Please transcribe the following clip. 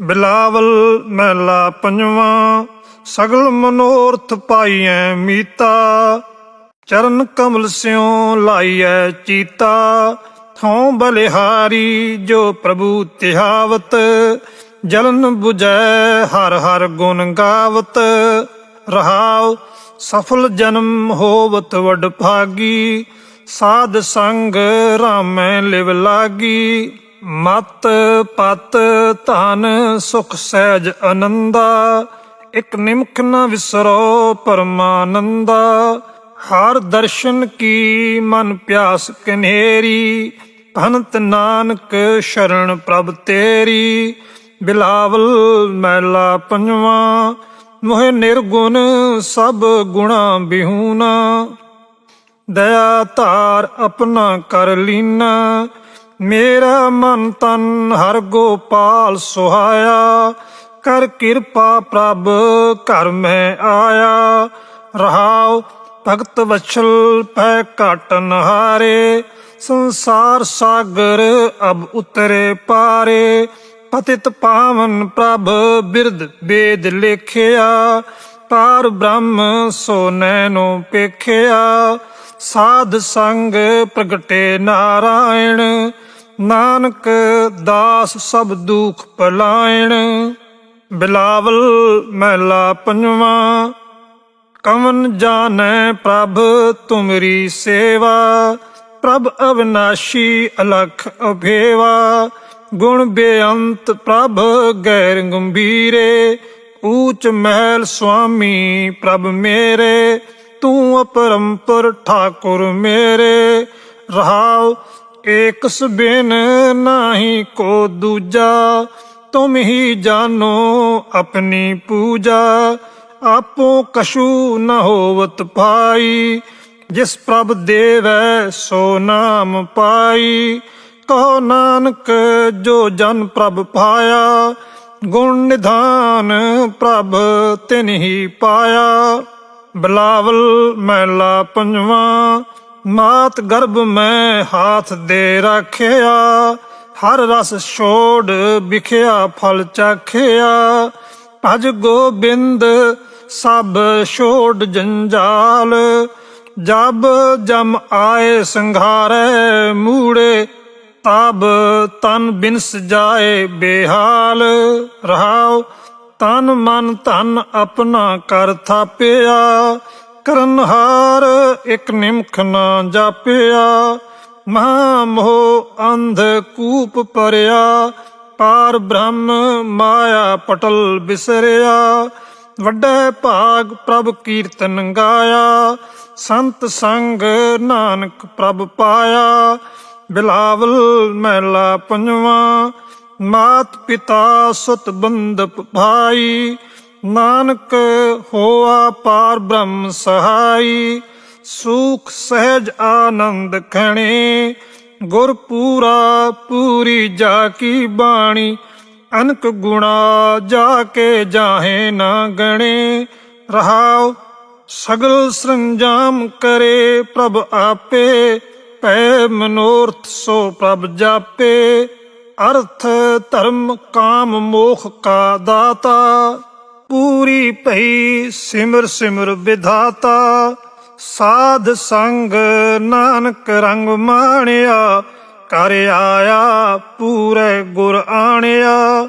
ਬਿਲਾਵਲ ਮਹਿਲਾ ਪੰਜਵਾਂ, ਸਗਲ ਮਨੋਰਥ ਪਾਈਐ ਮੀਤਾ। ਚਰਨ ਕਮਲ ਸਿਉ ਲਾਈਐ ਚੀਤਾ, ਥੋਂ ਬਲਿਹਾਰੀ ਜੋ ਪ੍ਰਭੂ ਤਿਹਾਵਤ। ਜਲਨ 부ਜੈ ਹਰ ਹਰ ਗੁਣ ਗਾਵਤ। ਰਹਾਉ ਸਫਲ ਜਨਮ ਹੋਵਤ ਵਡ ਭਾਗੀ ਸਾਧ ਸੰਗ ਰਾਮੈ ਲਿਵ ਲਾਗੀ। ਮਤ ਪਤ ਧਨ ਸੁਖ ਸਹਿਜ ਆਨੰਦਾ, ਇਕ ਨਿਮਖ ਨ ਵਿਸਰੋ ਪਰਮਾਨੰਦਾ। ਹਰ ਦਰਸ਼ਨ ਕੀ ਮਨ ਪਿਆਸ ਕਨੇਰੀ ਭੰਤ ਨਾਨਕ ਸ਼ਰਨ ਪ੍ਰਭ ਤੇਰੀ। ਬਿਲਾਵਲ ਮੈਲਾ ਪੰਜਵਾ, ਮੋਹਿ ਨਿਰਗੁਣ ਸਭ ਗੁਣਾ ਬਿਹੂਨਾ ਦਇਆ ਧਾਰ ਆਪਣਾ ਕਰ ਲੀਨਾ ਮੇਰਾ ਮਨ ਤਨ ਹਰ ਗੋਪਾਲ ਸੁਹਾਇਆ, ਕਰ ਕਿਰਪਾ ਪ੍ਰਭ ਘਰ ਮੈਂ ਆਇਆ। ਰਹਾਉ ਭਗਤ ਵਛਲ ਪੈ ਘਟਨ ਹਾਰੇ ਸੰਸਾਰ ਸਾਗਰ ਅਬ ਉਤਰੇ ਪਾਰੇ। ਪਤਿਤ ਪਾਵਨ ਪ੍ਰਭ ਬਿਰਦ ਬੇਦ ਲੇਖਿਆ, ਪਾਰ ਬ੍ਰਹਮ ਸੋ ਨੈਨੋ ਪੇਖਿਆ। ਸਾਧ ਸੰਗ ਪ੍ਰਗਟੇ ਨਾਰਾਇਣ, ਨਾਨਕ ਦਾਸ ਸਭ ਦੁਖ ਪਲਾਇਣ। ਬਿਲਾਵਲ ਮਹਿਲਾ ਪੰਜਵਾ, ਕਵਨ ਜਾਣੈ ਪ੍ਰਭ ਤੁਮਰੀ ਸੇਵਾ। ਪ੍ਰਭ ਅਵਨਾਸ਼ੀ ਅਲਖ ਅਭੇਵਾ, ਗੁਣ ਬੇਅੰਤ ਪ੍ਰਭ ਗੈਰ ਗੰਭੀਰੇ। ਊਚ ਮਹਿਲ ਸੁਆਮੀ ਪ੍ਰਭ ਮੇਰੇ ਤੂੰ ਅਪਰੰਪਰ ਠਾਕੁਰ ਮੇਰੇ। ਰਹਾਉ ਏਕ ਸਬਿਨ ਨਾਹੀ ਕੋ ਦੂਜਾ। ਤੁਮ ਹੀ ਜਾਣੋ ਆਪਣੀ ਪੂਜਾ। ਆਪੋ ਕਸ਼ੂ ਨ ਹੋਵਤ ਪਾਈ। ਜਿਸ ਪ੍ਰਭ ਦੇਵੈ ਸੋ ਨਾਮ ਪਾਈ। ਕਹੋ ਨਾਨਕ ਜੋ ਜਨ ਪ੍ਰਭ ਪਾਇਆ। ਗੁਣ ਨਿਧਾਨ ਪ੍ਰਭ ਤਿਨ ਹੀ ਪਾਇਆ। ਬਲਾਵਲ ਮਹਿਲਾ ਪੰਜਵਾ, ਮਾਤ ਗਰਭ ਮੈਂ ਹਾਥ ਦੇ ਰੱਖਿਆ, ਹਰ ਰਸ ਛੋੜ ਵਿਖਿਆ, ਫਲ ਚਾਖਿਆ। ਭਜ ਗੋਬਿੰਦ ਸਭ ਛੋੜ ਜੰਜਾਲ, ਜਬ ਜਮ ਆਏ ਸੰਘਾਰੈ ਮੂੜੇ, ਤਬ ਤਨ ਬਿਨਸ ਜਾਏ ਬੇਹਾਲ। ਰਹਾਓ ਤਨ ਮਨ ਧਨ ਆਪਣਾ ਕਰ ਥਾਪਿਆ ਕਰਨਹਾਰ ਇਕ ਨਿਮਖ ਨਾ ਜਾਪਿਆ। ਮਹਾ ਮੋਹ ਅੰਧ ਕੂਪ ਪਰਿਆ ਪਾਰ ਬ੍ਰਹਮ ਮਾਇਆ ਪਟਲ ਬਿਸਰਿਆ। ਵੱਡੇ ਭਾਗ ਪ੍ਰਭ ਕੀਰਤਨ ਗਾਇਆ, ਸੰਤ ਸੰਗ ਨਾਨਕ ਪ੍ਰਭ ਪਾਇਆ। ਬਿਲਾਵਲ ਮਹਿਲਾ ਪੰਜਵਾ ਮਾਤ ਪਿਤਾ ਸੁਤ ਬੰਦਪ ਭਾਈ, ਨਾਨਕ ਹੋਆ ਪਾਰ ਬ੍ਰਹਮ ਸਹਾਈ, ਸੁਖ ਸਹਿਜ ਆਨੰਦ ਖਣੇ, ਗੁਰ ਪੂਰਾ ਪੂਰੀ ਜਾ ਕੀ ਬਾਣੀ, ਅਨਕ ਗੁਣਾ ਜਾ ਕੇ ਜਾਹੇ ਨਾ ਗਣੇ, ਰਹਾਉ ਸਗਲ ਸੰਜਾਮ ਕਰੇ ਪ੍ਰਭ ਆਪੇ, ਪੈ ਮਨੋਰਥ ਸੋ ਪ੍ਰਭ ਜਾਪੇ। ਅਰਥ ਧਰਮ ਕਾਮ ਮੋਖ ਕਾ ਦਾਤਾ, ਪੂਰੀ ਭਈ ਸਿਮਰ ਸਿਮਰ ਵਿਧਾਤਾ। ਸਾਧ ਸੰਗ ਨਾਨਕ ਰੰਗ ਮਾਣਿਆ, ਕਰ ਆਇਆ ਪੂਰੇ ਗੁਰ ਆਣਿਆ।